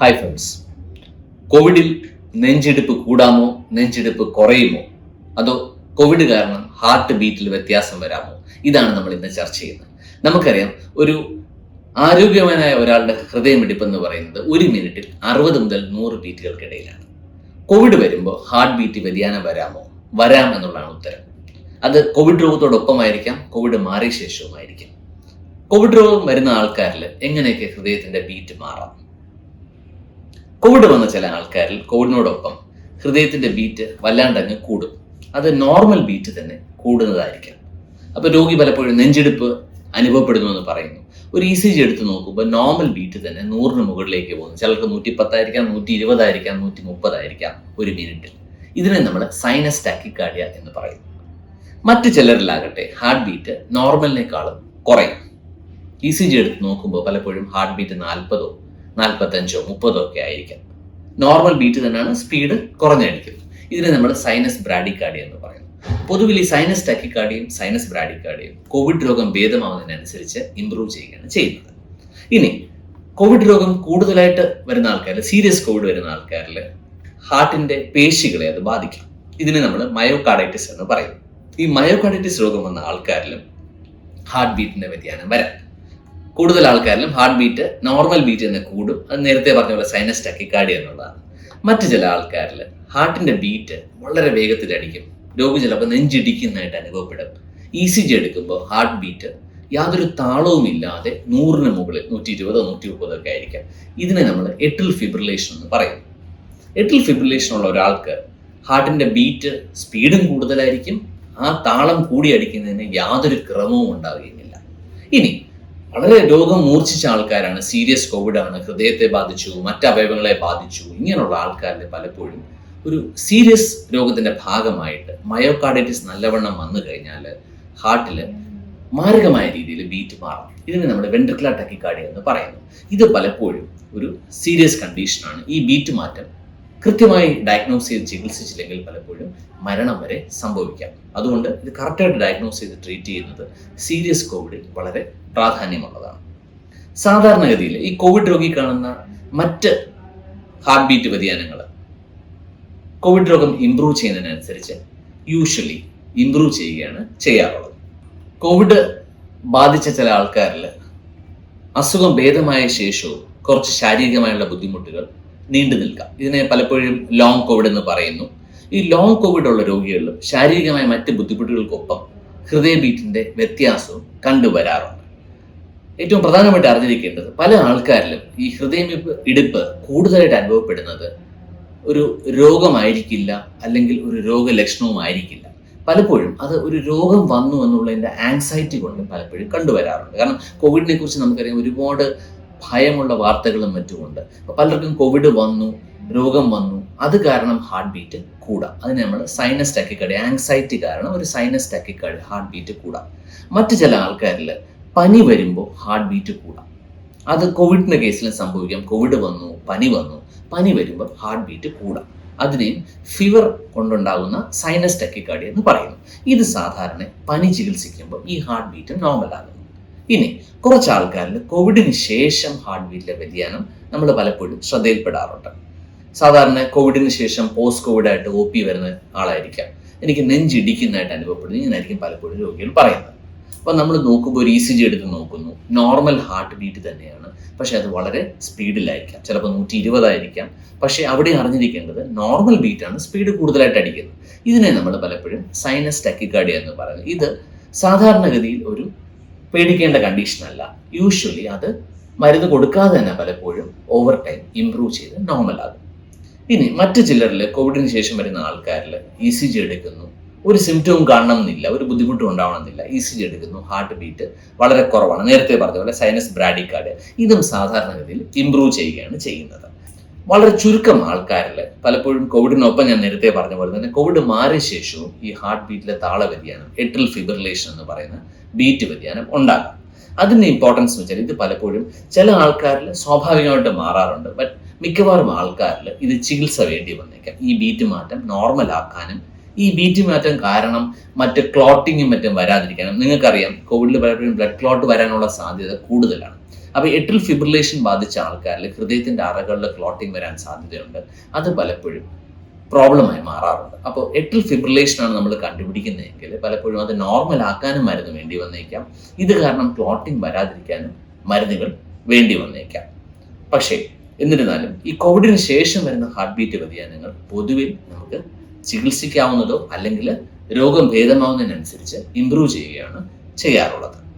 Hi friends കോവിഡിൽ നെഞ്ചിടിപ്പ് കൂടാമോ? നെഞ്ചിടിപ്പ് കുറയുമോ? അതോ Covid കാരണം heart ബീറ്റിൽ വ്യത്യാസം വരാമോ? ഇതാണ് നമ്മൾ ഇന്ന് ചർച്ച ചെയ്യുന്നത്. നമുക്കറിയാം ഒരു ആരോഗ്യവാനായ ഒരാളുടെ ഹൃദയമിടിപ്പ് എന്ന് പറയുന്നത് ഒരു മിനിറ്റിൽ അറുപത് മുതൽ നൂറ് ബീറ്റുകൾക്കിടയിലാണ്. കോവിഡ് വരുമ്പോൾ ഹാർട്ട് ബീറ്റ് വ്യതിയാനം വരാമോ? വരാം എന്നുള്ളതാണ് ഉത്തരം. അത് കോവിഡ് രോഗത്തോടൊപ്പമായിരിക്കാം കോവിഡ് മാറിയ ശേഷവുമായിരിക്കാം. കോവിഡ് രോഗം വരുന്ന ആൾക്കാരിൽ എങ്ങനെയൊക്കെ ഹൃദയത്തിന്റെ ബീറ്റ് മാറാം? കോവിഡ് വന്ന ചില ആൾക്കാരിൽ കോവിഡിനോടൊപ്പം ഹൃദയത്തിന്റെ ബീറ്റ് വല്ലാണ്ടങ്ങ് കൂടും. അത് നോർമൽ ബീറ്റ് തന്നെ കൂടുന്നതായിരിക്കാം. അപ്പൊ രോഗി പലപ്പോഴും നെഞ്ചെടുപ്പ് അനുഭവപ്പെടുന്നു എന്ന് പറയുന്നു. ഒരു ഇ സി ജി എടുത്ത് നോക്കുമ്പോൾ നോർമൽ ബീറ്റ് തന്നെ നൂറിന് മുകളിലേക്ക് പോകുന്നു. ചിലർക്ക് നൂറ്റി പത്തായിരിക്കാം നൂറ്റി ഇരുപതായിരിക്കാം നൂറ്റി മുപ്പതായിരിക്കാം ഒരു മിനിറ്റിൽ ഇതിനെ നമ്മൾ സൈനസ് ടാക്കിക്കാർഡിയ എന്ന് പറയുന്നു മറ്റു ചിലരിലാകട്ടെ ഹാർട്ട് ബീറ്റ് നോർമലിനേക്കാളും കുറയും. ഇ സി ജി എടുത്ത് നോക്കുമ്പോൾ പലപ്പോഴും ഹാർട്ട് ബീറ്റ് നാൽപ്പതോ നാൽപ്പത്തഞ്ചോ മുപ്പതോ ഒക്കെ ആയിരിക്കാം. നോർമൽ ബീറ്റ് തന്നെയാണ് സ്പീഡ് കുറഞ്ഞായിരിക്കും ഇതിനെ നമ്മൾ സൈനസ് ബ്രാഡിക്കാർഡിയ എന്ന് പറയുന്നു. പൊതുവിൽ ഈ സൈനസ് ടാക്കിക്കാർഡിയും സൈനസ് ബ്രാഡിക്കാർഡിയും കോവിഡ് രോഗം ഭേദമാവുന്നതിനനുസരിച്ച് ഇംപ്രൂവ് ചെയ്യുകയാണ് ചെയ്യുന്നത്. ഇനി കോവിഡ് രോഗം കൂടുതലായിട്ട് വരുന്ന ആൾക്കാരിൽ സീരിയസ് കോവിഡ് വരുന്ന ആൾക്കാരിൽ ഹാർട്ടിന്റെ പേശികളെ അത് ബാധിക്കും. ഇതിനെ നമ്മൾ മയോകാർഡൈറ്റിസ് എന്ന് പറയും. ഈ മയോകാർഡൈറ്റിസ് രോഗം വന്ന ആൾക്കാരിലും ഹാർട്ട് ബീറ്റിന്റെ വ്യതിയാനം വരാം. കൂടുതൽ ആൾക്കാരിലും ഹാർട്ട് ബീറ്റ് നോർമൽ ബീറ്റ് തന്നെ കൂടും. അത് നേരത്തെ പറഞ്ഞ പോലെ സൈനസ് ടക്കിക്കാടി എന്നുള്ളതാണ്. മറ്റു ചില ആൾക്കാരിൽ ഹാർട്ടിന്റെ ബീറ്റ് വളരെ വേഗത്തിൽ അടിക്കും രോഗി ചിലപ്പോൾ നെഞ്ചിടിക്കുന്നതായിട്ട് അനുഭവപ്പെടും. ഇ സി ജി എടുക്കുമ്പോൾ ഹാർട്ട് ബീറ്റ് യാതൊരു താളവും ഇല്ലാതെ നൂറിന് മുകളിൽ നൂറ്റി ഇരുപതോ നൂറ്റി മുപ്പതോ ഒക്കെ ആയിരിക്കാം. ഇതിനെ നമ്മൾ എട്ടിൽ ഫിബ്രിലേഷൻ എന്ന് പറയും. എട്ടിൽ ഫിബ്രിലേഷൻ ഉള്ള ഒരാൾക്ക് ഹാർട്ടിന്റെ ബീറ്റ് സ്പീഡും കൂടുതലായിരിക്കും. ആ താളം കൂടി അടിക്കുന്നതിന് യാതൊരു ക്രമവും ഉണ്ടാവുകയുമില്ല. ഇനി വളരെ രോഗം മൂർച്ഛിച്ച ആൾക്കാരാണ്. സീരിയസ് കോവിഡ് ആണ്. ഹൃദയത്തെ ബാധിച്ചു മറ്റ് അവയവങ്ങളെ ബാധിച്ചു ഇങ്ങനെയുള്ള ആൾക്കാരിൽ പലപ്പോഴും ഒരു സീരിയസ് രോഗത്തിന്റെ ഭാഗമായിട്ട് മയോകാർഡൈറ്റിസ് നല്ലവണ്ണം വന്നു കഴിഞ്ഞാൽ ഹാർട്ടിൽ മാരകമായ രീതിയിൽ ബീറ്റ് മാറും. ഇതിനെ നമ്മൾ വെൻട്രിക്കുലർ ടക്കിക്കാടി എന്ന് പറയുന്നു. ഇത് പലപ്പോഴും ഒരു സീരിയസ് കണ്ടീഷനാണ് ഈ ബീറ്റ് മാറ്റം കൃത്യമായി ഡയഗ്നോസ് ചെയ്ത് ചികിത്സിച്ചില്ലെങ്കിൽ പലപ്പോഴും മരണം വരെ സംഭവിക്കാം. അതുകൊണ്ട് ഇത് കറക്റ്റായിട്ട് ഡയഗ്നോസ് ചെയ്ത് ട്രീറ്റ് ചെയ്യുന്നത് സീരിയസ് കോവിഡിൽ വളരെ പ്രാധാന്യമുള്ളതാണ്. സാധാരണഗതിയിൽ ഈ കോവിഡ് രോഗി കാണുന്ന മറ്റ് ഹാർട്ട് ബീറ്റ് വ്യതിയാനങ്ങൾ കോവിഡ് രോഗം ഇംപ്രൂവ് ചെയ്യുന്നതിനനുസരിച്ച് യൂഷ്വലി ഇംപ്രൂവ് ചെയ്യുകയാണ് ചെയ്യാറുള്ളത്. കോവിഡ് ബാധിച്ച ചില ആൾക്കാരിൽ അസുഖം ഭേദമായ ശേഷവും കുറച്ച് ശാരീരികമായുള്ള ബുദ്ധിമുട്ടുകൾ നീണ്ടു നിൽക്കാം. ഇതിനെ പലപ്പോഴും ലോങ് കോവിഡ് എന്ന് പറയുന്നു. ഈ ലോങ് കോവിഡ് ഉള്ള രോഗികളിലും ശാരീരികമായ മറ്റ് ബുദ്ധിമുട്ടുകൾക്കൊപ്പം ഹൃദയ ബീറ്റിന്റെ വ്യത്യാസവും കണ്ടുവരാറുണ്ട് ഏറ്റവും പ്രധാനമായിട്ട് അറിഞ്ഞിരിക്കേണ്ടത് പല ആൾക്കാരിലും ഈ ഹൃദയമിടിപ്പ് ഇടിപ്പ് കൂടുതലായിട്ട് അനുഭവപ്പെടുന്നത് ഒരു രോഗമായിരിക്കില്ല അല്ലെങ്കിൽ ഒരു രോഗലക്ഷണവും ആയിരിക്കില്ല പലപ്പോഴും അത് ഒരു രോഗം വന്നു എന്നുള്ളതിന്റെ ആങ്സൈറ്റി കൊണ്ട് പലപ്പോഴും കണ്ടുവരാറുണ്ട് കാരണം കോവിഡിനെ കുറിച്ച് നമുക്കറിയാം ഒരുപാട് ഭയമുള്ള വാർത്തകളും മറ്റുമുണ്ട്. പലർക്കും കോവിഡ് വന്നു രോഗം വന്നു. അത് കാരണം ഹാർട്ട് ബീറ്റ് കൂടാം. അതിന് നമ്മൾ സൈനസ് ടാക്കിക്കാർഡ് ആങ്സൈറ്റി കാരണം ഒരു സൈനസ് ടാക്കിക്കാർഡ് ഹാർട്ട് ബീറ്റ് കൂടാം. മറ്റു ചില ആൾക്കാരിൽ പനി വരുമ്പോൾ ഹാർട്ട് ബീറ്റ് കൂടാം. അത് കോവിഡിന്റെ കേസിലും സംഭവിക്കാം. കോവിഡ് വന്നു പനി വന്നു. പനി വരുമ്പോൾ ഹാർട്ട് ബീറ്റ് കൂടാം. അതിനെയും ഫീവർ കൊണ്ടുണ്ടാകുന്ന സൈനസ് ടെക്കിക്കാർഡി എന്ന് പറയുന്നു. ഇത് സാധാരണ പനി ചികിത്സിക്കുമ്പോൾ ഈ ഹാർട്ട് ബീറ്റ് നോർമൽ ആകുന്നു. ഇനി കുറച്ച് ആൾക്കാരിൽ കോവിഡിന് ശേഷം ഹാർട്ട് ബീറ്റിലെ വ്യതിയാനം നമ്മൾ പലപ്പോഴും ശ്രദ്ധയിൽപ്പെടാറുണ്ട്. സാധാരണ കോവിഡിന് ശേഷം പോസ്റ്റ് കോവിഡ് ആയിട്ട് ഒ പി വരുന്ന ആളായിരിക്കാം. എനിക്ക് നെഞ്ചിടിക്കുന്നതായിട്ട് അനുഭവപ്പെടുന്നു. ഇങ്ങനായിരിക്കും പലപ്പോഴും രോഗികൾ പറയുന്നത്. അപ്പോൾ നമ്മൾ നോക്കുമ്പോൾ ഒരു ഇ സി ജി എടുത്ത് നോക്കുന്നു. നോർമൽ ഹാർട്ട് ബീറ്റ് തന്നെയാണ്. പക്ഷെ അത് വളരെ സ്പീഡിലായിരിക്കാം. ചിലപ്പോൾ നൂറ്റി ഇരുപതായിരിക്കാം പക്ഷേ അവിടെ അറിഞ്ഞിരിക്കേണ്ടത് നോർമൽ ബീറ്റാണ് സ്പീഡ് കൂടുതലായിട്ട് അടിക്കുന്നത്. ഇതിനെ നമ്മൾ പലപ്പോഴും സൈനസ് ടെക്കിക്കാർഡിയ എന്ന് പറയുന്നത് ഇത് സാധാരണഗതിയിൽ ഒരു പേടിക്കേണ്ട കണ്ടീഷൻ അല്ല. യൂഷ്വലി അത് മരുന്ന് കൊടുക്കാതെ തന്നെ പലപ്പോഴും ഓവർ ടൈം ഇംപ്രൂവ് ചെയ്ത് നോർമൽ ആകും. ഇനി മറ്റു ചിലരിൽ കോവിഡിന് ശേഷം വരുന്ന ആൾക്കാരിൽ ഇ സി ജി എടുക്കുന്നു. ഒരു സിംറ്റവും കാണണമെന്നില്ല ഒരു ബുദ്ധിമുട്ടും ഉണ്ടാവണമെന്നില്ല. ഇ സി ജി എടുക്കുന്നു ഹാർട്ട് ബീറ്റ് വളരെ കുറവാണ്. നേരത്തെ പറഞ്ഞ പോലെ സൈനസ് ബ്രാഡിക്കാർഡ് ഇതും സാധാരണഗതിയിൽ ഇംപ്രൂവ് ചെയ്യുകയാണ് ചെയ്യുന്നത്. വളരെ ചുരുക്കം ആൾക്കാരിൽ പലപ്പോഴും കോവിഡിനൊപ്പം ഞാൻ നേരത്തെ പറഞ്ഞ പോലെ തന്നെ കോവിഡ് മാറിയ ശേഷവും ഈ ഹാർട്ട് ബീറ്റിലെ താള വ്യതിയാനം എട്രിൽ ഫിബ്രിലേഷൻ എന്ന് പറയുന്ന ബീറ്റ് വ്യതിയാനം ഉണ്ടാകും. അതിന്റെ ഇമ്പോർട്ടൻസ് എന്ന് വെച്ചാൽ ഇത് പലപ്പോഴും ചില ആൾക്കാരിൽ സ്വാഭാവികമായിട്ട് മാറാറുണ്ട്. ബട്ട് മിക്കവാറും ആൾക്കാരിൽ ഇത് ചികിത്സ വേണ്ടി വന്നേക്കാം. ഈ ബീറ്റ് മാറ്റം നോർമൽ ആക്കാനും ഈ ബീറ്റ് മാറ്റം കാരണം മറ്റ് ക്ലോട്ടിങ്ങും മറ്റും വരാതിരിക്കാനും നിങ്ങൾക്കറിയാം കോവിഡിൽ പലപ്പോഴും ബ്ലഡ് ക്ലോട്ട് വരാനുള്ള സാധ്യത കൂടുതലാണ്. അപ്പോൾ എട്ടിൽ ഫിബ്രിലേഷൻ ബാധിച്ച ആൾക്കാരിൽ ഹൃദയത്തിന്റെ അറകളിൽ ക്ലോട്ടിങ് വരാൻ സാധ്യതയുണ്ട്. അത് പലപ്പോഴും പ്രോബ്ലമായി മാറാറുണ്ട്. അപ്പോൾ എട്ടിൽ ഫിബ്രിലേഷൻ ആണ് നമ്മൾ കണ്ടുപിടിക്കുന്നതെങ്കിൽ പലപ്പോഴും അത് നോർമൽ ആക്കാനും മരുന്ന് വേണ്ടി വന്നേക്കാം. ഇത് കാരണം ക്ലോട്ടിങ് വരാതിരിക്കാനും മരുന്നുകൾ വേണ്ടി വന്നേക്കാം. പക്ഷേ എന്നിരുന്നാലും ഈ കോവിഡിന് ശേഷം വരുന്ന ഹാർട്ട് ബീറ്റ് വ്യതിയാനങ്ങൾ പൊതുവിൽ നമുക്ക് ചികിത്സിക്കാവുന്നതോ അല്ലെങ്കിൽ രോഗം ഭേദമാവുന്നതിനനുസരിച്ച് ഇമ്പ്രൂവ് ചെയ്യുകയാണ് ചെയ്യാറുള്ളത്.